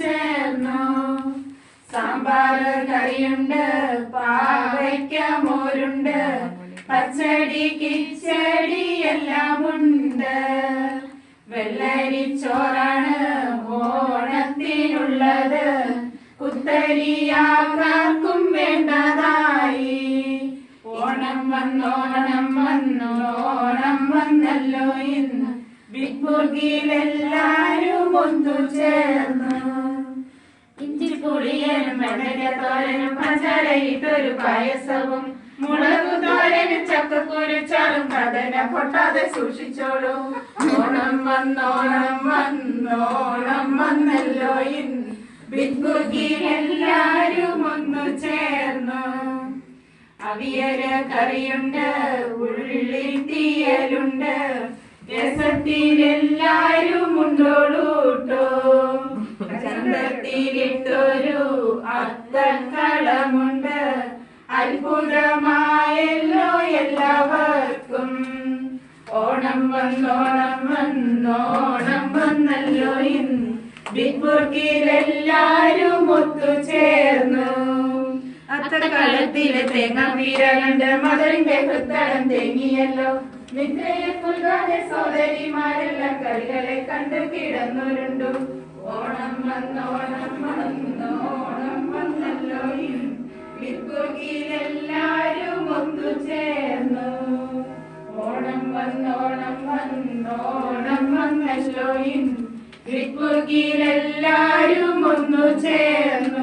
ചേർന്നു. സാമ്പാർ കറിയുണ്ട് പാവയ്ക്ക മോരുണ്ട് പച്ചടി കിച്ചടി എല്ലാം ഉണ്ട് വെള്ളരി ചോറാണ് ഓണത്തിനുള്ളത് കുത്തരിയാർക്കും വേണ്ടതായി. ഓണം വന്നോണം വന്നു ഓണം വന്നല്ലോ ഇന്ന്. ബിഗ് ബുർഗിയിലെല്ലാരും ഒത്തു ചേർന്നു. ഇഞ്ചിപ്പുളിയനും വെണ്ടയ്ക്കത്തോരനും പഞ്ചാരയിട്ടൊരു പായസവും മുളകു തോരനും ചക്കക്കുരുച്ചാലും കടന പൊട്ടാതെ സൂക്ഷിച്ചോളൂ. ഓണം വന്നോണം വന്നോണം വന്നല്ലോ ഇന്ന് ബിഗുഗിൽ എല്ലാരും ഒന്നു ചേർന്നു. അവിയൽ കറിയുണ്ട് ഉള്ളിൽ തീയലുണ്ട്. രസത്തിലെല്ലാരും ഉണ്ടോളൂട്ടോ ചന്തത്തിലിട്ടൊരു അത്തക്കളമുണ്ട് അത്ഭുതമായല്ലോ എല്ലാവർക്കും. ഓണം വന്നോണം വന്നോണം വന്നല്ലോ ഇന്ന് ബിഗ് ഒത്തു ചേർന്നു അത്തക്കളത്തിലെ തേങ്ങ വീരകണ്ട് മധുരിന്റെ ഹൃത്തടം തേങ്ങിയല്ലോ. കിടന്നുരുണ്ടു. ഓണം വന്നല്ലോ. വിക്കുകിലെല്ലാരും ഒന്നു ഓണം വന്നല്ലോ. വിക്കുകിലെല്ലാരും ഒന്നു ചേർന്നു.